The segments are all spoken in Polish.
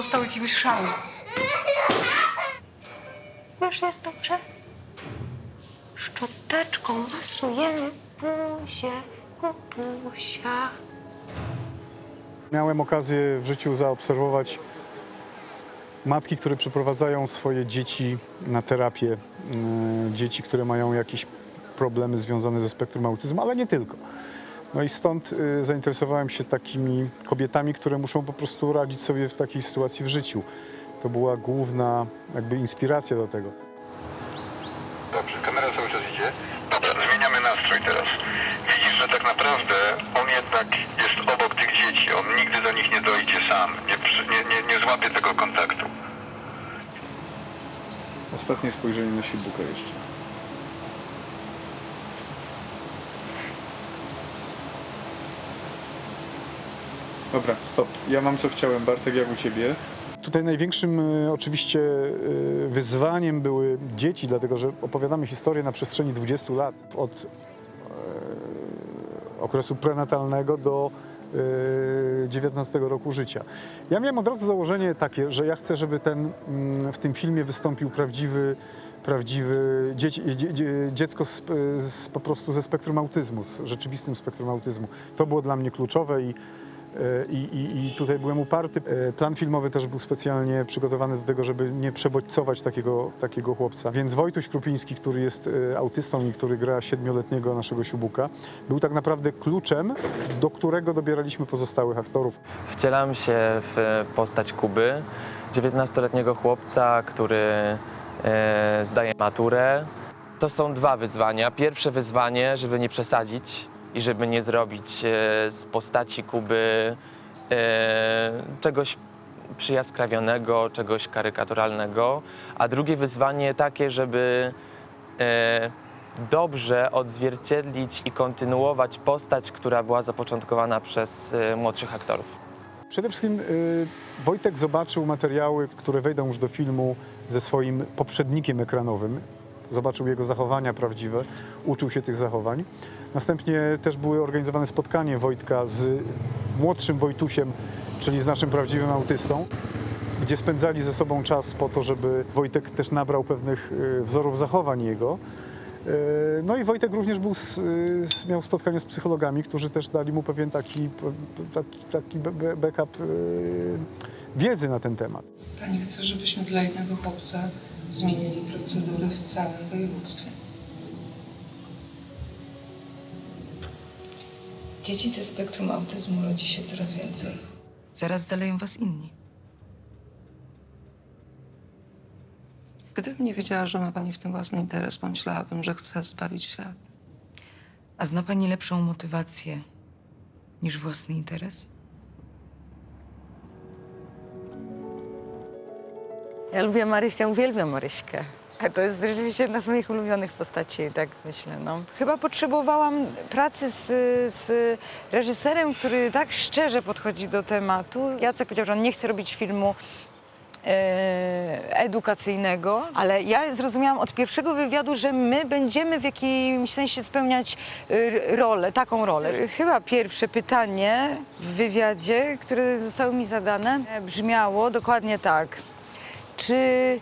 dostał jakiegoś szału. Już jest dobrze. Szczoteczką masujemy buzię, kubusia. Miałem okazję w życiu zaobserwować matki, które przeprowadzają swoje dzieci na terapię. Yy, Dzieci, które mają jakieś problemy związane ze spektrum autyzmu, ale nie tylko. No i stąd yy, zainteresowałem się takimi kobietami, które muszą po prostu radzić sobie w takiej sytuacji w życiu. To była główna jakby inspiracja do tego. Dobrze, kamera cały czas idzie. Dobra, zmieniamy nastrój teraz. Widzisz, że tak naprawdę on jednak jest obok tych dzieci. On nigdy do nich nie dojdzie sam. Nie, nie, nie, nie złapie tego kontaktu. Ostatnie spojrzenie na Sibuka jeszcze. Dobra, stop. Ja mam co chciałem, Bartek, jak u Ciebie? Tutaj największym y, oczywiście y, wyzwaniem były dzieci, dlatego że opowiadamy historię na przestrzeni 20 lat. Od e, okresu prenatalnego do e, 19 roku życia. Ja miałem od razu założenie takie, że ja chcę, żeby ten, mm, w tym filmie wystąpił prawdziwy, prawdziwy dziecko z, z, po prostu ze spektrum autyzmu, z rzeczywistym spektrum autyzmu. To było dla mnie kluczowe i I, i, I tutaj byłem uparty. E, Plan filmowy też był specjalnie przygotowany do tego, żeby nie przebodźcować takiego, takiego chłopca. Więc Wojtuś Krupiński, który jest e, autystą i który gra siedmioletniego naszego siubuka, był tak naprawdę kluczem, do którego dobieraliśmy pozostałych aktorów. Wcielam się w postać Kuby, 19-letniego chłopca, który e, zdaje maturę. To są dwa wyzwania. Pierwsze wyzwanie, żeby nie przesadzić i żeby nie zrobić e, z postaci Kuby e, czegoś przyjaskrawionego, czegoś karykaturalnego. A drugie wyzwanie takie, żeby e, dobrze odzwierciedlić i kontynuować postać, która była zapoczątkowana przez młodszych aktorów. Przede wszystkim Wojtek zobaczył materiały, które wejdą już do filmu ze swoim poprzednikiem ekranowym. Zobaczył jego zachowania prawdziwe, uczył się tych zachowań. Następnie też były organizowane spotkanie Wojtka z młodszym Wojtusiem, czyli z naszym prawdziwym autystą, gdzie spędzali ze sobą czas po to, żeby Wojtek też nabrał pewnych y, wzorów zachowań jego. Y, No i Wojtek również był y, miał spotkanie z psychologami, którzy też dali mu pewien taki, taki, backup wiedzy na ten temat. Pani chce, żebyśmy dla jednego chłopca zmienili procedury w całym województwie. Dzieci ze spektrum autyzmu rodzi się coraz więcej. Zaraz zaleją was inni. Gdybym nie wiedziała, że ma pani w tym własny interes, pomyślałabym, że chce zbawić świat. A zna pani lepszą motywację niż własny interes? Ja lubię Maryśkę, uwielbiam Maryśkę. To jest rzeczywiście jedna z moich ulubionych postaci, tak myślę. No. Chyba potrzebowałam pracy z, z reżyserem, który tak szczerze podchodzi do tematu. Jacek powiedział, że on nie chce robić filmu e, edukacyjnego, ale ja zrozumiałam od pierwszego wywiadu, że my będziemy w jakimś sensie spełniać e, rolę, taką rolę. Chyba pierwsze pytanie w wywiadzie, które zostało mi zadane, brzmiało dokładnie tak. Czy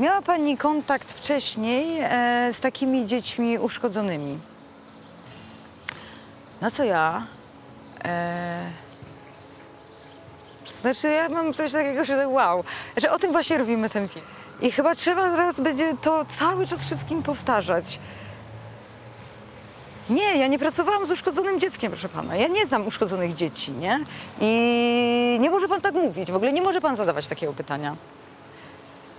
miała Pani kontakt wcześniej e, z takimi dziećmi uszkodzonymi? Na co ja? E, znaczy, ja mam coś takiego, że wow, że o tym właśnie robimy ten film. I chyba trzeba teraz będzie to cały czas wszystkim powtarzać. Nie, ja nie pracowałam z uszkodzonym dzieckiem, proszę pana. Ja nie znam uszkodzonych dzieci, nie? I nie może pan tak mówić. W ogóle nie może pan zadawać takiego pytania.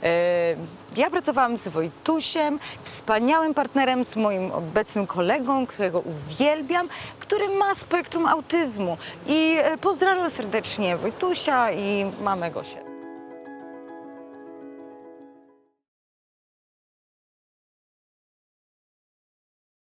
E, Ja pracowałam z Wojtusiem, wspaniałym partnerem, z moim obecnym kolegą, którego uwielbiam, który ma spektrum autyzmu. I e, pozdrawiam serdecznie Wojtusia i mamę Gosię.